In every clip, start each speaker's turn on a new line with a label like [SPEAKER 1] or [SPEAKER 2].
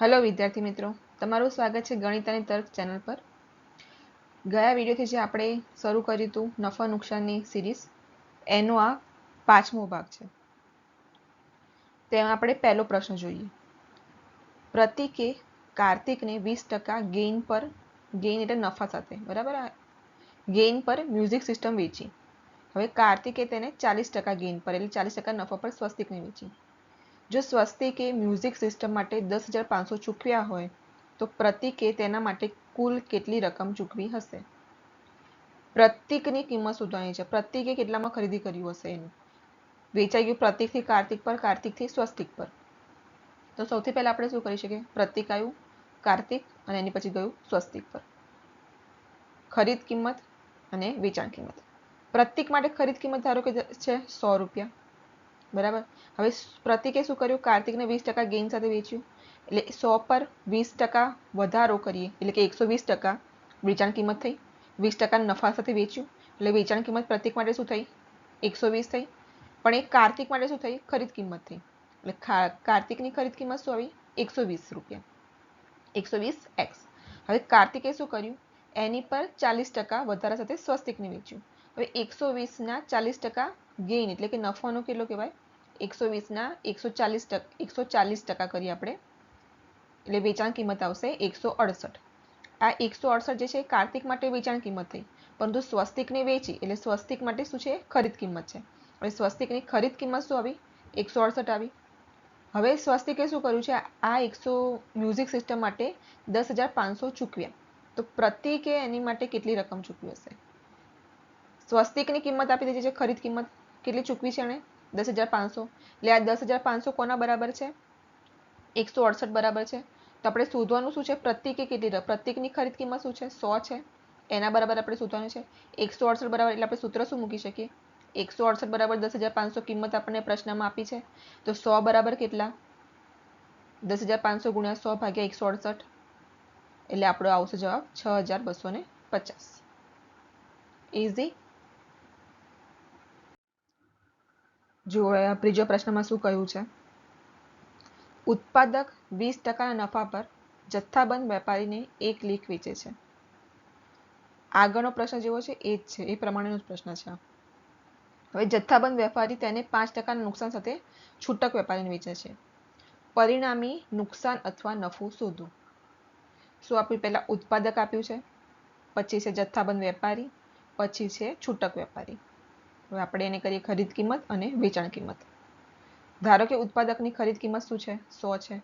[SPEAKER 1] Hello વિદ્યાર્થી મિત્રો. તમારું સ્વાગત છે ગણિત અને તર્ક ચેનલ પર. ગયા વિડીયોથી જે આપણે શરૂ કર્યું હતું નફા નુકસાનની સિરીઝ, એનો આ પાંચમો ભાગ છે. તેમાં આપણે પહેલો પ્રશ્ન જોઈએ. પ્રતિકે કાર્તિકને વીસ ટકા ગેઇન પર ગેઇન એટલે નફા સાથે. બરાબર ગેઇન પર મ્યુઝિક સિસ્ટમ વેચી. હવે કાર્તિકે તેને ચાલીસ ટકા ગેઇન પર, એટલે ચાલીસ ટકા નફા પર સ્વસ્તિકને વેચી. જો સ્વસ્તિકે મ્યુઝિક સિસ્ટમ માટે દસ હજાર પાંચસો ચૂકવ્યા હોય, તો પ્રતિકે તેના માટે કુલ કેટલી રકમ ચૂકવી હશે? પ્રતિકની કિંમત શોધવાની છે. પ્રતિકે કેટલામાં ખરીદી કર્યું હશે એનું? વેચાઈ ગયું પ્રતિકથી કાર્તિક પર, કાર્તિકથી સ્વસ્તિક પર. તો સૌથી પહેલા આપણે શું કરી શકીએ? પ્રતિક આવ્યું, કાર્તિક, અને એની પછી ગયું સ્વસ્તિક પર. ખરીદ કિંમત અને વેચાણ કિંમત. પ્રતિક માટે ખરીદ કિંમત ધારો કે છે સો રૂપિયા. બરાબર? હવે પ્રતિકે શું કર્યું? કાર્તિકને વીસ ટકા ગેઇન સાથે વેચ્યું. એટલે સો પર વીસ ટકા વધારો કરીએ. એટલે કે એકસો વીસ ટકા વેચાણ કિંમત થઈ. વીસ ટકા નફા સાથે વેચ્યું. એટલે વેચાણ કિંમત પ્રતિક માટે શું થઈ? એકસો વીસ થઈ. પણ એ કાર્તિક માટે શું થઈ? ખરીદ કિંમત થઈ. એટલે કાર્તિકની ખરીદ કિંમત શું આવી? એકસો વીસ રૂપિયા. એકસો વીસ એક્સ હવે કાર્તિકે શું કર્યું? એની પર ચાલીસ ટકા વધારા સાથે સ્વસ્તિકને વેચ્યું. હવે એકસો વીસના ચાલીસ ટકા ગેઇન એટલે કે નફાનો કેટલો કહેવાય? એકસો વીસના એકસો ચાલીસ ટકા, એકસો ચાલીસ ટકા કરીએ આપણે. એટલે વેચાણ કિંમત આવશે એકસો અડસઠ. આ એકસો અડસઠ જે છે કાર્તિક માટે વેચાણ કિંમત થઈ. પરંતુ સ્વસ્તિકને વેચી, એટલે સ્વસ્તિક માટે શું છે? ખરીદ કિંમત છે. હવે સ્વસ્તિકની ખરીદ કિંમત શું આવી? એકસો અડસઠ આવી. હવે સ્વસ્તિકે શું કર્યું છે? આ એકસો મ્યુઝિક સિસ્ટમ માટે દસ હજાર પાંચસો ચૂકવ્યા. તો પ્રતિકે એની માટે કેટલી રકમ ચૂકવી હશે? સ્વસ્તિકની કિંમત આપી દીધી છે, ખરીદ કિંમત કેટલી ચૂકવી છે એણે? દસ હજાર પાંચસો. એટલે આ દસ હજાર પાંચસો કોના બરાબર છે? એકસો અડસઠ બરાબર છે. તો આપણે શોધવાનું શું છે? પ્રત્યેકે કેટલી પ્રત્યેકની ખરીદ કિંમત શું છે? સો છે. એના બરાબર આપણે શોધવાનું છે. એકસો અડસઠ બરાબર, એટલે આપણે સૂત્ર શું મૂકી શકીએ? એકસો અડસઠ બરાબર દસ હજાર પાંચસો કિંમત આપણને પ્રશ્નમાં આપી છે. તો સો બરાબર કેટલા? દસ હજાર પાંચસો ગુણ્યા સો ભાગ્યા એકસો અડસઠ. એટલે આપણો આવશે જવાબ છ હજાર બસો ને પચાસ. ઇઝી જુઓ ત્રીજો પ્રશ્નમાં શું કહ્યું છે? ઉત્પાદક વીસ ટકાના નફા પર જથ્થાબંધ વેપારીને એક લીક વેચે છે. આગળનો પ્રશ્ન જેવો છે, એ જ છે. એ પ્રમાણેનો જ પ્રશ્ન છે. હવે જથ્થાબંધ વેપારી તેને પાંચ ટકાના નુકસાન સાથે છૂટક વેપારીને વેચે છે. પરિણામી નુકસાન અથવા નફો શોધો. શું આપ્યું પહેલા ઉત્પાદક આપ્યું છે? પછી છે જથ્થાબંધ વેપારી, પછી છે છૂટક વેપારી. હવે આપણે એને કરીએ ખરીદ કિંમત અને વેચાણ કિંમત. ધારો કે ઉત્પાદકની ખરીદ કિંમત શું છે? સો છે.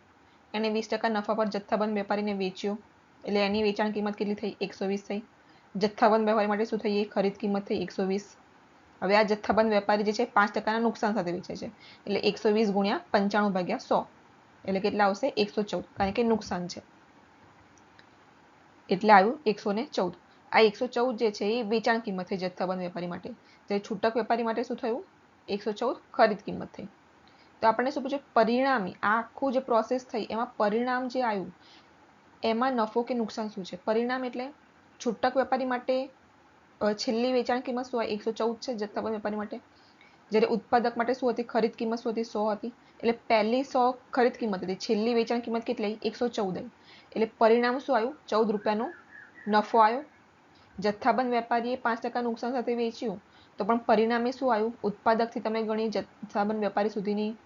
[SPEAKER 1] એને વીસ ટકા નફા પર જથ્થાબંધ વેપારીને વેચ્યો, એટલે એની વેચાણ કિંમત કેટલી થઈ? એકસો વીસ થઈ. જથ્થાબંધ વેપારી માટે શું થઈ? એ ખરીદ કિંમત થઈ એકસો વીસ. હવે આ જથ્થાબંધ વેપારી જે છે, પાંચ ટકાના નુકસાન સાથે વેચે છે. એટલે એકસો વીસ ગુણ્યા પંચાણું ભાગ્યા સો. એટલે કેટલા આવશે? એકસો ચૌદ. કારણ કે નુકસાન છે. એટલે આવ્યું એકસો ને ચૌદ. આ એકસો ચૌદ જે છે એ વેચાણ કિંમત થઈ જથ્થાબંધ વેપારી માટે. જ્યારે છૂટક વેપારી માટે શું થયું? એકસો ચૌદ ખરીદ કિંમત થઈ. તો આપણને શું પૂછ્યું પરિણામી આ આખું જે પ્રોસેસ થઈ, એમાં પરિણામ જે આવ્યું, એમાં નફો કે નુકસાન શું છે? પરિણામ એટલે છૂટક વેપારી માટે છેલ્લી વેચાણ કિંમત શું હોય? એકસો ચૌદ છે જથ્થાબંધ વેપારી માટે. જ્યારે ઉત્પાદક માટે શું હતી? ખરીદ કિંમત શું હતી? સો હતી. એટલે પહેલી સો ખરીદ કિંમત હતી. છેલ્લી વેચાણ કિંમત કેટલી? એકસો ચૌદ એટલે પરિણામ શું આવ્યું? ચૌદ રૂપિયાનો નફો આવ્યો. જથ્થાબંધ વેપારીએ પાંચ ટકા નુકસાન સાથે વેચ્યું. તો પણ પરિણામે શું આવ્યું? ઉત્પાદકથી તમે ગણી જથ્થાબંધ વેપારી સુધીની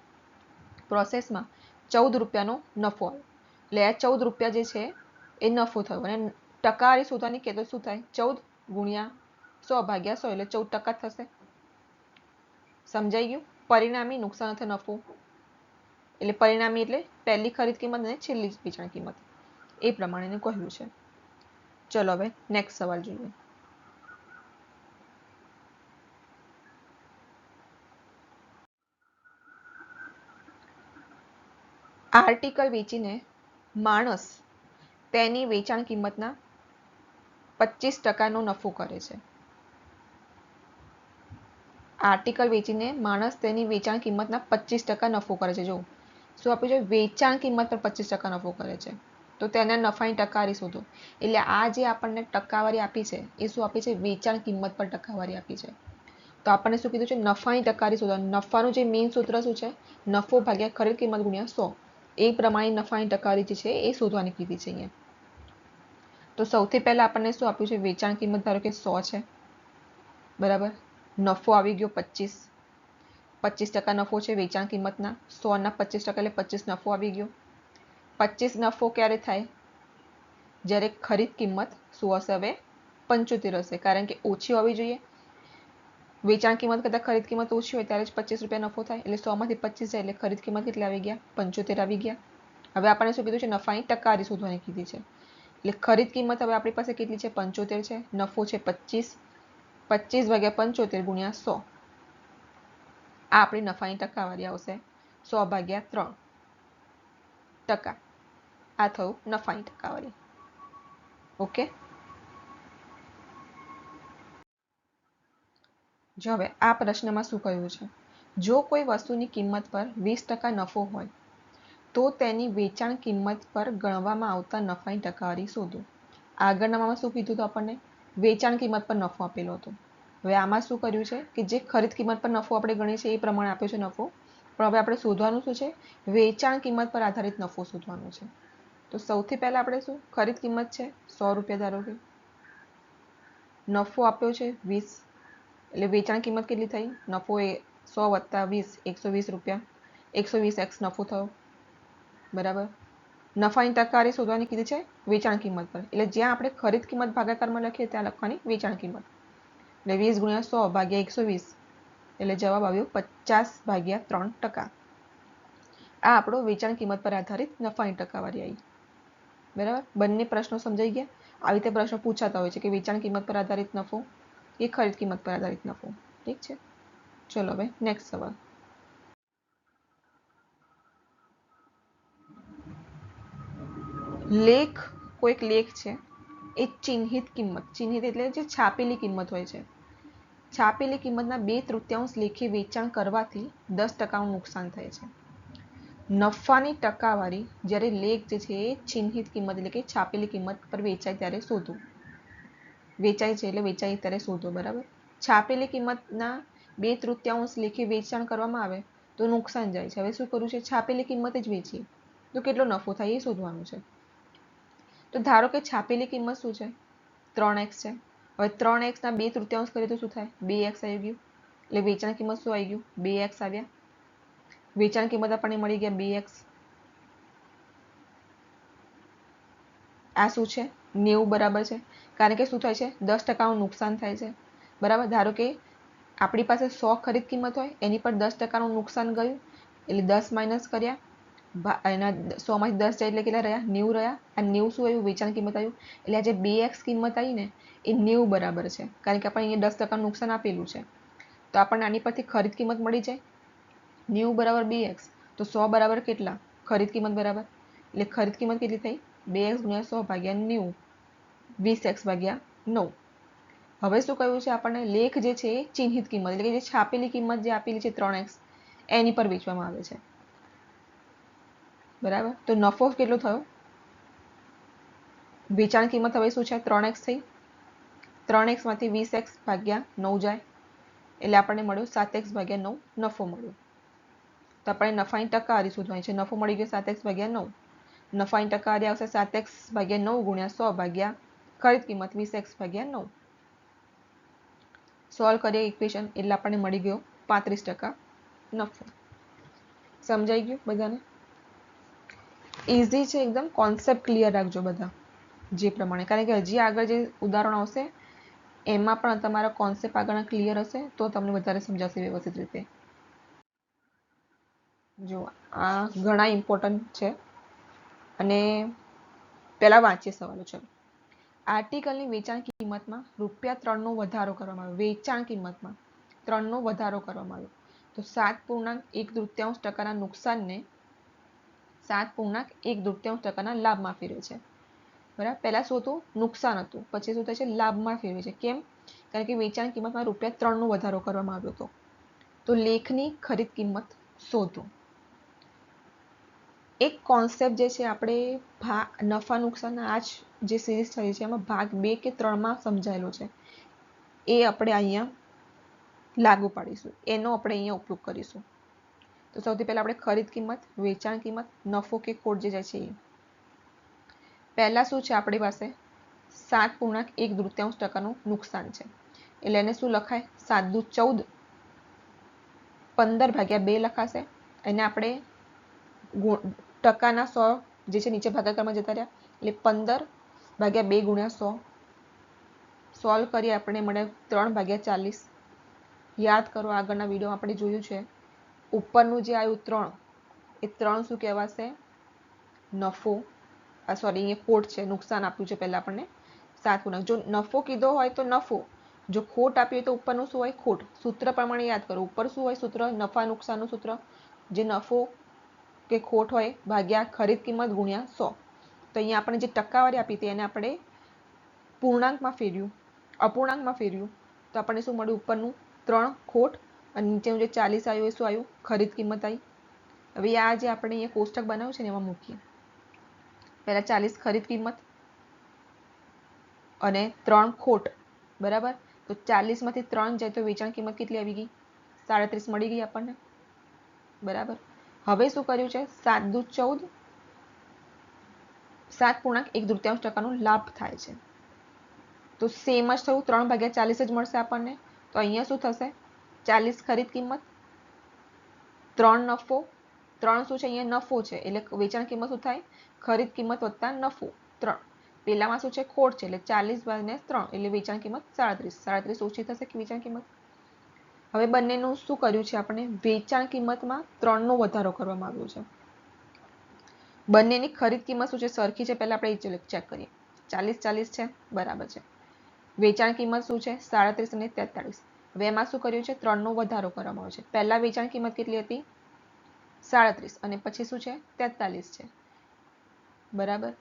[SPEAKER 1] પ્રોસેસમાં ચૌદ રૂપિયાનો નફો આવ્યો. એટલે આ ચૌદ રૂપિયા જે છે, એ નફો થયો. અને ટકાવારી શોધવાની કેતો શું થાય? ચૌદ ગુણ્યા સો ભાગ્યા સો, એટલે ચૌદ ટકા થશે. સમજાઈ ગયું? પરિણામી નુકસાન અથવા નફો. એટલે પરિણામી એટલે પહેલી ખરીદ કિંમત અને છેલ્લી વેચાણ કિંમત. એ પ્રમાણે કહ્યું છે. ચલો હવે નેક્સ્ટ સવાલ જોઈએ. આર્ટિકલ વેચીને માણસ તેની વેચાણ કિંમતના પચીસ ટકાનો નફો કરે છે. આર્ટિકલ વેચીને માણસ તેની વેચાણ કિંમતના પચીસ ટકા નફો કરે છે. જો શું આપ્યું છે? વેચાણ કિંમત પર પચીસ ટકા નફો કરે છે. તો તેના નફાની ટકાવારી શોધો. એટલે આ જે આપણને ટકાવારી આપી છે, એ શું આપી છે? વેચાણ કિંમત પર ટકાવારી આપી છે. તો આપણને શું કીધું છે? નફાની ટકાવારી શોધો. નફાનું જે મેઇન સૂત્ર શું છે? નફો ભાગ્યા ખરીદ કિંમત ગુણ્યા સો. એ પ્રમાણે નફાની ટકાવારી જે છે, એ શોધવાની કીધી છે અહીંયા. તો સૌથી પહેલાં આપણને શું આપ્યું છે? વેચાણ કિંમત ધારો કે સો છે. બરાબર? નફો આવી ગયો પચીસ. પચીસ ટકા નફો છે વેચાણ કિંમતના. સોના પચીસ ટકા એટલે પચીસ નફો આવી ગયો. પચીસ નફો ક્યારે થાય? જ્યારે ખરીદ કિંમત શું હશે હવે? પંચોતેર હશે. કારણ કે ઓછી હોવી જોઈએ. વેચાણ કિંમત કરતાં ખરીદ કિંમત ઓછી હોય ત્યારે જ પચીસ રૂપિયા નફો થાય. એટલે સોમાંથી પચીસ જાય એટલે ખરીદ કિંમત કેટલી આવી ગયા? પંચોતેર આવી ગયા. હવે આપણને શું કીધું છે? નફાની ટકાવારી શોધવાની કીધી છે. એટલે ખરીદ કિંમત હવે આપણી પાસે કેટલી છે? પંચોતેર છે. નફો છે પચીસ. પચીસ ભાગ્યા પંચોતેર ગુણ્યા સો. આ આપણી નફાની ટકાવારી આવશે. સો ભાગ્યા ત્રણ ટકા. આ થયું નફાની ટકાવારી ઓકે? જો હવે આ પ્રશ્નમાં શું કહ્યું છે? જો કોઈ વસ્તુની કિંમત પર વીસ ટકા નફો હોય, તો તેની વેચાણ કિંમત પર ગણવામાં આવતા નફાની ટકાવારી શોધો. આગળનામાં શું કીધું હતું આપણને? વેચાણ કિંમત પર નફો આપેલો હતો. હવે આમાં શું કર્યું છે કે જે ખરીદ કિંમત પર નફો આપણે ગણીએ છીએ એ પ્રમાણે આપ્યો છે નફો. પણ હવે આપણે શોધવાનું શું છે? વેચાણ કિંમત પર આધારિત નફો શોધવાનો છે. તો સૌથી પહેલાં આપણે શું? ખરીદ કિંમત છે સો રૂપિયા ધારો કે. નફો આપ્યો છે વીસ. એટલે વેચાણ કિંમત કેટલી થઈ? નફો એ સો વત્તા વીસ, એકસો વીસ રૂપિયા. એકસો વીસ એક્સ નફો થયો. બરાબર? નફાની ટકાવારી શોધવાની કીધી છે વેચાણ કિંમત પર. એટલે જ્યાં આપણે ખરીદ કિંમત ભાગાકારમાં લખીએ ત્યાં લખવાની વેચાણ કિંમત. એટલે વીસ ગુણ્યા સો ભાગ્યા એકસો વીસ. એટલે જવાબ આવ્યો પચાસ ભાગ્યા ત્રણ ટકા. આ આપણો વેચાણ કિંમત પર આધારિત નફાની ટકાવારી આવી. બરાબર? બંને પ્રશ્નો સમજાઈ ગયા. આવી રીતે પ્રશ્નો પૂછાતા હોય છે કે વેચાણ કિંમત પર આધારિત નફો, કે ખરીદ કિંમત પર આધારિત નફો. ઠીક છે? ચલો હવે નેક્સ્ટ સવાલ. લેખ, કોઈક લેખ છે, એ ચિહ્નિત કિંમત. ચિહ્નિત એટલે જે છાપેલી કિંમત હોય છે. છાપેલી કિંમતના બે તૃતીયાંશ લેખે વેચાણ કરવાથી દસ ટકાનું નુકસાન થાય છે. નફાની ટકાવારી જ્યારે લેખ જે છે એ ચિહ્નિત કિંમત એટલે કે છાપેલી કિંમત પર વેચાય ત્યારે શોધો. વેચાય છે એટલે વેચાય ત્યારે શોધો, બરાબર? છાપેલી કિંમતના બે તૃતીયાંશ લેખે વેચાણ કરવામાં આવે તો નુકસાન જાય છે. હવે શું કરવું છે? છાપેલી કિંમત જ વેચીએ. તો કેટલો નફો થાય એ શોધવાનું છે. તો ધારો કે છાપેલી કિંમત શું છે? ત્રણ એક્સ છે. હવે ત્રણ એક્સના બે તૃતીયાંશ કરીએ તો શું થાય? બે એક્સ આવી ગયું. એટલે વેચાણ કિંમત શું આવી ગયું? બે એક્સ આવ્યા. વેચાણ કિંમત આપણને મળી ગયા બે એક્સ આ શું છે? નેવું બરાબર છે. કારણ કે શું થાય છે? દસ ટકાનું નુકસાન થાય છે. બરાબર? ધારો કે આપણી પાસે સો ખરીદ કિંમત હોય, એની પર દસ ટકાનું નુકસાન ગયું, એટલે દસ માઇનસ કર્યા. એના સોમાંથી દસ જાય એટલે કેટલા રહ્યા? નેવું રહ્યા. આ નેવું શું આવ્યું? વેચાણ કિંમત આવ્યું. એટલે આજે બે એક્સ કિંમત આવી ને, એ નેવું બરાબર છે. કારણ કે આપણે અહીંયા દસ ટકાનું નુકસાન આપેલું છે. તો આપણને આની પરથી ખરીદ કિંમત મળી જાય. નેવું બરાબર બે એક્સ. તો સો બરાબર કેટલા? ખરીદ કિંમત બરાબર. એટલે ખરીદ કિંમત કેટલી થઈ? બે એક્સ ગુણ્યા સો ભાગ્યા નેવું. વીસ એક્સ ભાગ્યા નવ. હવે શું કહ્યું છે આપણને? લેખ જે છે એ ચિહ્નિત કિંમત, એટલે કે જે છાપેલી કિંમત જે આપેલી છે ત્રણ એક્સ, એની પર વેચવામાં આવે છે. બરાબર? તો નફો કેટલો થયો? વેચાણ કિંમત હવે શું છે? ત્રણ એક્સ થઈ. ત્રણ એક્સમાંથી વીસ એક્સ ભાગ્યા નવ જાય. એટલે આપણને મળ્યો સાત એક્સ ભાગ્યા નવ, નફો મળ્યો. તો આપણે નફાની ટકાવારી શોધવાની છે. નફો મળી ગયો સાત એક્સ ભાગ્યા નવ. નફાની ટકાવારી આવશે સાત એક્સ ભાગ્યા નવ ગુણ્યા સો ભાગ્યા ખરીદ કિંમત? વીસ એક્સ ભાગ્યા નવ. સોલ્વ કરીએ ઇક્વેશન એટલે આપણને મળી ગયો પાંત્રીસ ટકા નફો. સમજાઈ ગયું બધાને? ઇઝી છે એકદમ. કોન્સેપ્ટ ક્લિયર રાખજો બધા. જે પ્રમાણે. કારણ કે હજી આગળ જે ઉદાહરણ આવશે, એમાં પણ તમારા કોન્સેપ્ટ આગળના ક્લિયર હશે, તો તમને વધારે સમજાશે વ્યવસ્થિત રીતે. જો, આ ઘણા ઇમ્પોર્ટન્ટ છે. અને પહેલાં વાંચીએ સવાલો, ચલો. આર્ટિકલની વેચાણ કિંમતમાં રૂપિયા ત્રણનો વધારો કરવામાં આવ્યો. વેચાણ કિંમતમાં ત્રણનો વધારો કરવામાં આવ્યો. તો સાત પૂર્ણાંક એક તૃતીયાંશ ટકાના નુકસાનને સાત પૂર્ણાંક એક તૃતીયાંશ ટકાના લાભમાં ફેરવે છે. બરાબર? પહેલા શું હતું? નુકસાન હતું. પછી શું થાય છે? લાભમાં ફેરવે છે. કેમ? કારણ કે વેચાણ કિંમતમાં રૂપિયા ત્રણનો વધારો કરવામાં આવ્યો હતો. તો લેખની ખરીદ કિંમત શોધો. એક કોન્સેપ્ટ જે છે આપણે ભા, નફા નુકસાન આ જ જે સિરીઝ થઈ છે, એમાં ભાગ બે કે ત્રણમાં સમજાયેલો છે. એ આપણે અહીંયા લાગુ પાડીશું. એનો આપણે અહીંયા ઉપયોગ કરીશું. તો સૌથી પહેલા આપણે ખરીદ કિંમત, વેચાણ કિંમત, નફો કે ખોટ જે જાય છે એ. પહેલાં શું છે આપણી પાસે? સાત પૂર્ણાંક એક દૃત્યાંશ ટકાનું નુકસાન છે. એટલે એને શું લખાય? સાત દુ ચૌદ. પંદર ભાગ્યા બે લખાશે. એને આપણે ટકાના સો જે છે નીચે ભાગાકારમાં જતા રહ્યા. એટલે પંદર ભાગ્યા બે ગુણ્યા સો. સોલ્વ કરીએ આપણે મળે ત્રણ ભાગ્યા ચાલીસ. યાદ કરો આગળના વીડિયો આપણે જોયું છે. ઉપરનું જે આવ્યું ત્રણ, એ ત્રણ શું કહેવાશે? નફો. આ સોરી અહીંયા ખોટ છે, નુકસાન આપ્યું છે પહેલાં આપણને. સાત ગુણક જો નફો કીધો હોય તો નફો. જો ખોટ આપી હોય તો ઉપરનું શું હોય? ખોટ. સૂત્ર પ્રમાણે યાદ કરો. ઉપર શું હોય સૂત્ર? નફા નુકસાનનું સૂત્ર. જે નફો કે ખોટ હોય, ભાગ્યા ખરીદ કિંમત ગુણ્યા સો. તો અહીંયા આપણે જે ટકાવારી આપી હતી એને આપણે પૂર્ણાંકમાં ફેર્યું અપૂર્ણાંકમાં ફેર્યું તો આપણને શું મળ્યું? ઉપરનું ત્રણ ખોટ અને નીચેનું જે ચાલીસ આવ્યું એ શું આવ્યું? ખરીદ કિંમત આવી. હવે આ જે આપણે અહીંયા કોષ્ટક બનાવ્યું છે ને એમાં મૂકીએ. પહેલાં ચાલીસ ખરીદ કિંમત અને ત્રણ ખોટ, બરાબર? તો ચાલીસમાંથી ત્રણ જાય તો વેચાણ કિંમત કેટલી આવી ગઈ? સાડત્રીસ મળી ગઈ આપણને, બરાબર? હવે શું કર્યું છે? સાત દુ ચૌદ, સાત પૂર્ણાંક એક તૃતીયાંશ ટકાનો લાભ થાય છે. તો સેમ જ થયું, ત્રણ ભાગ્યા ચાલીસ જ મળશે આપણને. તો અહીંયા શું થશે? ચાલીસ ખરીદ કિંમત, ત્રણ નફો, ત્રણ શું છે? અહીંયા નફો છે. એટલે વેચાણ કિંમત શું થાય? ખરીદ કિંમત વત્તા નફો, ત્રણ. પેલામાં શું છે? ખોટ છે. એટલે ચાલીસ ભાગને ત્રણ, એટલે વેચાણ કિંમત સાડત્રીસ. સાડત્રીસ ઓછી થશે કે વેચાણ કિંમત? હવે બંનેનું શું કર્યું છે આપણે? વેચાણ કિંમતમાં ત્રણનો વધારો કરવામાં આવ્યો છે. બંનેની ખરીદ કિંમત શું છે? સરખી છે. પહેલાં આપણે ચેક કરીએ. ચાલીસ ચાલીસ છે. બરાબર છે. વેચાણ કિંમત શું છે? સાડત્રીસ અને તેતાળીસ. હવે એમાં શું કર્યું છે? ત્રણનો વધારો કરવામાં આવ્યો છે. પહેલા વેચાણ કિંમત કેટલી હતી? સાડત્રીસ. અને પછી શું છે? તેતાલીસ છે. બરાબર?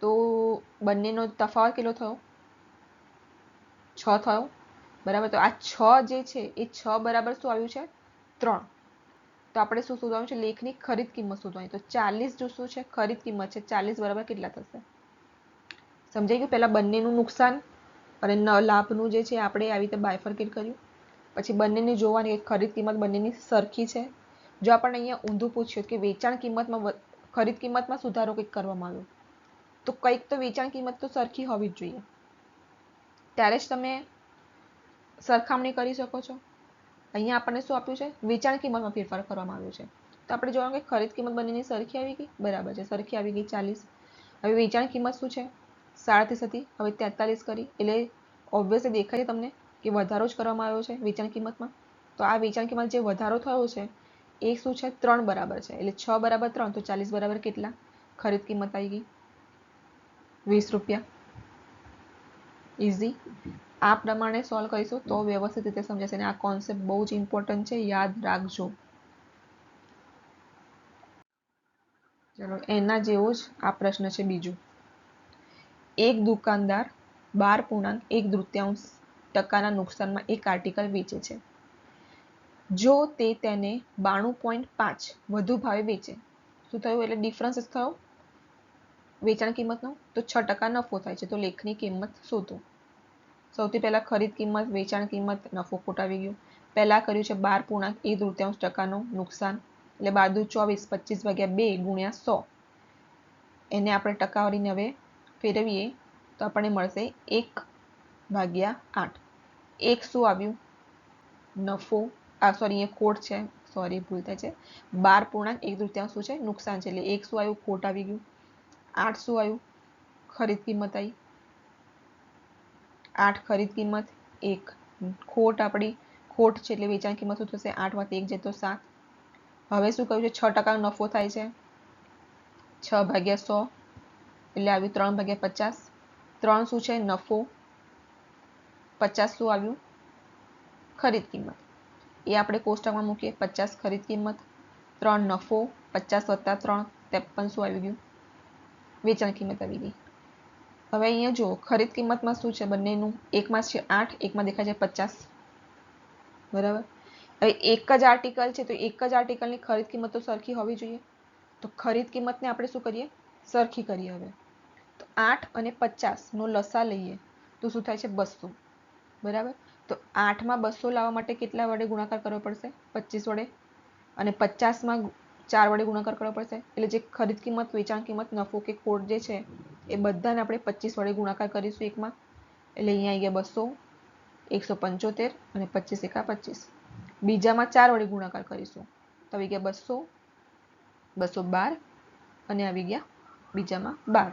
[SPEAKER 1] તો બંનેનો તફાવત કેટલો થયો? છ થયો. બરાબર? તો આ છ જે છે, એ છ બરાબર શું આવ્યું છે? ત્રણ. તો આપણે શું શોધવાનું છે? લેખની ખરીદ કિંમત શોધવાની. તો ચાલીસ જો શું છે? ખરીદ કિંમત છે. ચાલીસ બરાબર કેટલા થશે? સમજાઈ ગયું? પહેલાં બંનેનું નુકસાન અને ન લાભનું જે છે, આપણે આવી રીતે બાયફર્કેટ કર્યું. પછી બંનેની જોવાની ખરીદ કિંમત બંનેની સરખી છે? જો આપણને અહીંયા ઊંધું પૂછ્યું કે વેચાણ કિંમતમાં ખરીદ કિંમતમાં સુધારો કંઈક કરવામાં આવ્યો? તો કંઈક તો વેચાણ કિંમત તો સરખી હોવી જ જોઈએ. ત્યારે જ તમે સરખામણી કરી શકો છો? અહીંયા આપણને શું આપ્યું છે? વેચાણ કિંમતમાં ફેરફાર કરવામાં આવ્યો છે. તો આપણે જોવાનું કે ખરીદ કિંમત બંનેની સરખી આવી ગઈ? બરાબર છે, સરખી આવી ગઈ ચાલીસ. હવે વેચાણ કિંમત શું છે? સાડત્રીસ હતી, હવે તેતાલીસ કરી. એટલે ઓબ્વિયસલી દેખાય છે તમને કે વધારો જ કરવામાં આવ્યો છે વેચાણ કિંમતમાં. તો આ વેચાણ કિંમત જે વધારો થયો છે, એ શું છે? ત્રણ બરાબર છે. એટલે છ બરાબર ત્રણ, તો ચાલીસ બરાબર કેટલા? ખરીદ કિંમત આવી ગઈ. વીસ રૂપિયા. ઇઝી આ પ્રમાણે સોલ્વ કરીશું તો વ્યવસ્થિત રીતે સમજાશે અને આ કોન્સેપ્ટ બહુ જ ઇમ્પોર્ટન્ટ છે, યાદ રાખજો. ચલો, એના જેવો જ આ પ્રશ્ન છે બીજો. એક દુકાનદાર બાર પૂર્ણાંક એક તૃતીયાંશ ટકાના નુકસાનમાં એક આર્ટિકલ વેચે છે. જો તે તેને બાણું પોઈન્ટ પાંચ વધુ ભાવે વેચે, શું થયું? એટલે ડિફરન્સ થયો? વેચાણ કિંમતનો? તો છ ટકા નફો થાય છે. તો લેખની કિંમત શોધો. સૌથી પહેલા ખરીદ કિંમત, વેચાણ કિંમત નફો ખોટાવી ગયું. પહેલા કર્યું છે બાર પૂર્ણાંક એક તૃતીયાંશ ટકાનું નુકસાન. એટલે બાર દુ ચોવીસ, પચીસ ભાગ્યા બે ગુણ્યા સો. એને આપણે ટકાવારીને હવે ફેરવીએ તો આપણને મળશે એક ભાગ્યા આઠ. એક શું આવ્યું? નફો. આ સોરી એ ખોટ છે. સોરી ભૂલ થાય છે. બાર પૂર્ણાંક, એક તૃતીયાંશ શું છે? નુકસાન છે. એટલે એક શું આવ્યું? ખોટ આવી ગયું. આઠ શું આવ્યું? ખરીદ કિંમત આવી. આઠ ખરીદ કિંમત, એક ખોટ આપણી, ખોટ છે એટલે વેચાણ કિંમત શું થશે? આઠમાંથી એક જતો સાત. હવે શું કહ્યું છે? છ ટકાનો નફો થાય છે. છ ભાગ્યા સો, એટલે આવ્યું ત્રણ ભાગ્યા પચાસ. ત્રણ શું છે? નફો. પચાસ શું આવ્યું? ખરીદ કિંમત. એ આપણે કોષ્ટકમાં મૂકીએ. પચાસ ખરીદ કિંમત, ત્રણ નફો, પચાસ વત્તા ત્રણ, ત્રેપન શું આવી ગયું? વેચાણ કિંમત આવી ગઈ. હવે અહીંયા જો, ખરીદ કિંમતમાં શું છે બંનેનું? એકમાં છે આઠ, એકમાં દેખાય છે પચાસ. બરાબર? હવે એક જ આર્ટિકલ છે, તો એક જ આર્ટિકલની ખરીદ કિંમત તો સરખી હોવી જોઈએ. તો ખરીદ કિંમતને આપણે શું કરીએ? સરખી કરીએ હવે. તો આઠ અને પચાસનો લસા લઈએ, તો શું થાય છે? બસો. બરાબર? તો આઠમાં બસો લાવવા માટે કેટલા વડે ગુણાકાર કરવો પડશે? પચીસ વડે. અને પચાસમાં ચાર વડે ગુણાકાર કરવો પડશે? એટલે જે ખરીદ કિંમત, વેચાણ કિંમત, નફો કે ખોટ જે છે એ બધાને આપણે પચીસ વડે ગુણાકાર કરીશું એકમાં. એટલે અહીંયા આવી ગયા બસો, એકસો પંચોતેર અને પચીસ એકા પચીસ. બીજામાં ચાર વડે ગુણાકાર કરીશું. તો આવી ગયા બસો બસો બાર અને આવી ગયા બીજામાં બાર.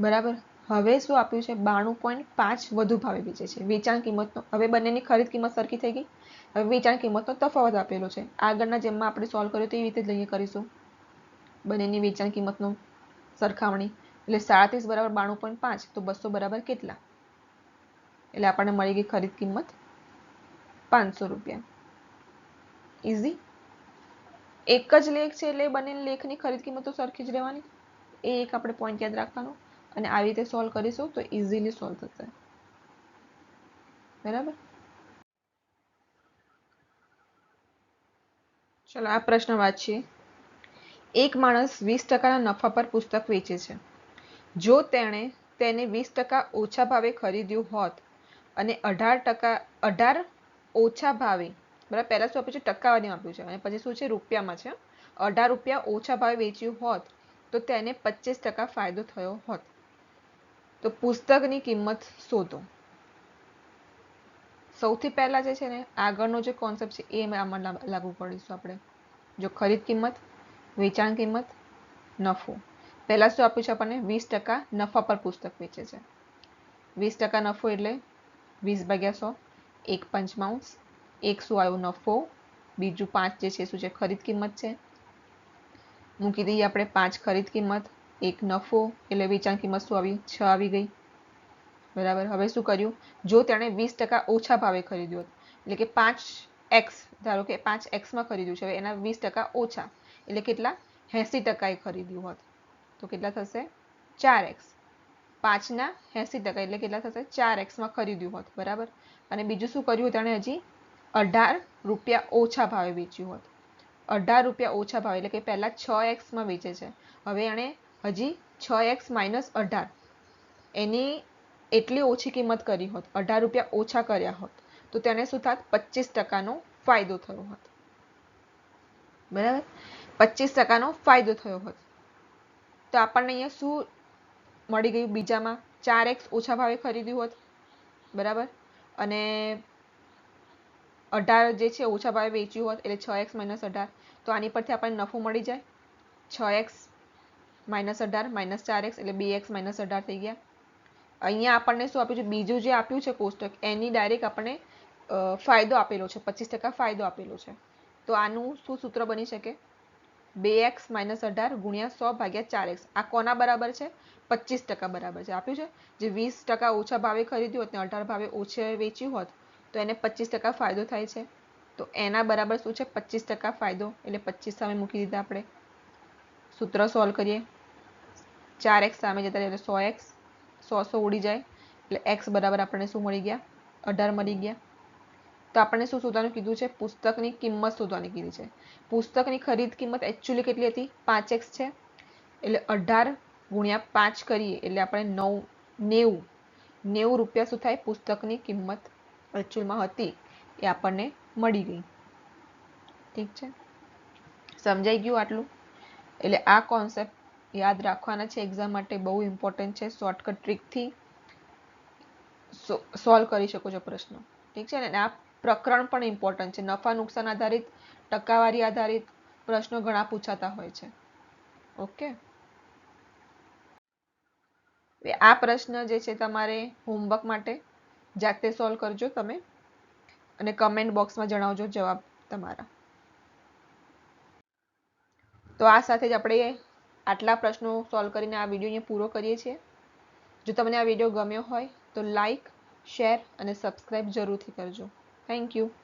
[SPEAKER 1] બરાબર? હવે શું આપ્યું છે? બાણું પોઈન્ટ પાંચ વધુ ભાવે વેચે છે. વેચાણ કિંમતનો, હવે બંનેની ખરીદ કિંમત સરખી થઈ ગઈ. હવે વેચાણ કિંમતનો તફાવત આપેલો છે. આગળના જેમમાં આપણે સોલ્વ કર્યો તેવી રીતે જ લઈએ કરીશું. બંનેની વેચાણ કિંમતનો સરખામણી. એટલે સાડત્રીસ બરાબર બાણું પોઈન્ટ પાંચ, તો બસો બરાબર કેટલા? એટલે આપણને મળી ગઈ ખરીદ કિંમત પાંચસો રૂપિયા. ઇઝી એક જ લેખ છે એટલે બંને લેખની ખરીદ કિંમત તો સરખી જ રહેવાની? એ એક આપણે પોઈન્ટ યાદ રાખવાનો. અને આવી રીતે સોલ્વ કરીશું તો ઇઝીલી સોલ્વ થશે. બરાબર? ચલો, આ પ્રશ્ન વાંચીએ. એક માણસ વીસ ટકાના નફા પર પુસ્તક વેચે છે. જો તેણે તેને વીસ ટકા ઓછા ભાવે ખરીદ્યું હોત અને અઢાર ટકા, અઢાર ઓછા ભાવે, બરાબર, પહેલાં શું આપ્યું છે? ટકાવારીમાં આપ્યું છે. અને પછી શું છે? રૂપિયામાં છે. અઢાર રૂપિયા ઓછા ભાવે વેચ્યું હોત તો તેને પચીસ ટકા ફાયદો થયો હોત. તો પુસ્તકની કિંમત શોધો. સૌથી પહેલા જે છે ને, આગળનો જે કોન્સેપ્ટ છે, એ આમાં લાગુ કરીશું આપણે. જો ખરીદ કિંમત વેચાણ કિંમત નફો. પહેલા શું આપ્યું છે આપણને વીસ ટકા નફા પર પુસ્તક વેચે છે. વીસ ટકા નફો એટલે વીસ ભાગ્યા સો, એક પંચમાંશ, એક શું આવ્યો? નફો. બીજું પાંચ જે છે, શું છે? ખરીદ કિંમત છે. મૂકી દઈએ આપણે પાંચ ખરીદ કિંમત, એક નફો એટલે વેચાણ કિંમત શું આવી? છ આવી ગઈ. બરાબર? હવે શું કર્યું? જો તેણે વીસ ટકા ઓછા ભાવે ખરીદ્યું એટલે કે પાંચ એક્સ, ધારો કે પાંચ એક્સમાં ખરીદ્યું છે, હવે એના વીસ ટકા ઓછા. એટલે કેટલા? એંસી ટકાએ ખરીદ્યું હોત. તો કેટલા થશે? ચાર એક્સ. પાંચના એંસી ટકા એટલે કેટલા થશે? ચાર એક્સમાં ખરીદ્યું હોત. બરાબર? અને બીજું શું કર્યું તેણે હજી? અઢાર રૂપિયા ઓછા ભાવે વેચ્યું હોત. અઢાર રૂપિયા ઓછા ભાવે એટલે કે પહેલાં છ એક્સમાં વેચે છે. હવે એણે હજી છ એક્સ માઇનસ અઢાર. એની એટલી ઓછી કિંમત કરી હોત. અઢાર રૂપિયા ઓછા કર્યા હોત. તો તેને શું થાત? પચીસ ટકાનો ફાયદો થયો હોત. બરાબર? પચીસ ટકાનો ફાયદો થયો હોત. તો આપણને અહીંયા શું મળી ગયું? બીજામાં ચાર એક્સ ઓછા ભાવે ખરીદ્યું હોત. બરાબર? અને અઢાર જે છે ઓછા ભાવે વેચ્યું હોત, એટલે છ એક્સ માઇનસ અઢાર. તો આની પરથી આપણને નફો મળી જાય. છ એક્સ માઇનસ અઢાર માઇનસ ચાર એક્સ, એટલે બે એક્સ માઇનસ અઢાર થઈ ગયા. અહીંયા આપણને શું આપ્યું છે? બીજું જે આપ્યું છે કોષ્ટક, એની ડાયરેક્ટ આપણને ફાયદો આપેલો છે. પચીસ ટકા ફાયદો આપેલો છે. તો આનું શું સૂત્ર બની શકે? બે એક્સ માઇનસ અઢાર ગુણ્યા સો ભાગ્યા ચાર એક્સ. આ કોના બરાબર છે? પચીસ ટકા બરાબર છે. આપ્યું છે? જે વીસ ટકા ઓછા ભાવે ખરીદ્યું હોત ને અઢાર ભાવે ઓછે વેચ્યું હોત, તો એને પચીસ ટકા ફાયદો થાય છે. તો એના બરાબર શું છે? પચીસ ટકા ફાયદો. એટલે પચીસ સામે મૂકી દીધા આપણે. સૂત્ર સોલ્વ કરીએ. ચાર એક્સ સામે જતા એટલે સો એક્સ. સો સો ઉડી જાય. એટલે એક્સ બરાબર આપણને શું મળી ગયા? અઢાર મળી ગયા. તો આપણને શું શોધવાનું કીધું છે? પુસ્તકની કિંમત શોધવાની કીધી છે. પુસ્તકની ખરીદ કિંમત એકચ્યુઅલી કેટલી હતી? પાંચ એક્સ છે. એટલે અઢાર ગુણ્યા પાંચ કરીએ, એટલે આપણે નવ, નેવું. નેવું રૂપિયા શું થાય? પુસ્તકની કિંમત એકચ્યુઅલમાં હતી. એ આપણને મળી ગઈ. ઠીક છે? સમજાઈ ગયું આટલું? એટલે આ કોન્સેપ્ટ યાદ રાખવાના છે. એક્ઝામ માટે બહુ ઇમ્પોર્ટન્ટ છે. શોર્ટકટ ટ્રીકથી સોલ્વ કરી શકો છો પ્રશ્ન. ઠીક છે? ને આ પ્રકરણ પણ ઇમ્પોર્ટન્ટ છે. નફા નુકસાન આધારિત, ટકાવારી આધારિત પ્રશ્નો ઘણા પૂછાતા હોય છે. ઓકે આ પ્રશ્ન જે છે તમારે હોમવર્ક માટે જાતે સોલ્વ કરજો તમે અને કમેન્ટ બોક્સમાં જણાવજો જવાબ તમારા. તો આ સાથે જ આપણે આટલા પ્રશ્નો સોલ્વ કરીને આ વીડિયો અહીંયા પૂરો કરીએ છીએ. જો તમને આ વીડિયો ગમ્યો હોય તો લાઈક શેર અને સબસ્ક્રાઈબ જરૂરથી કરજો. Thank you.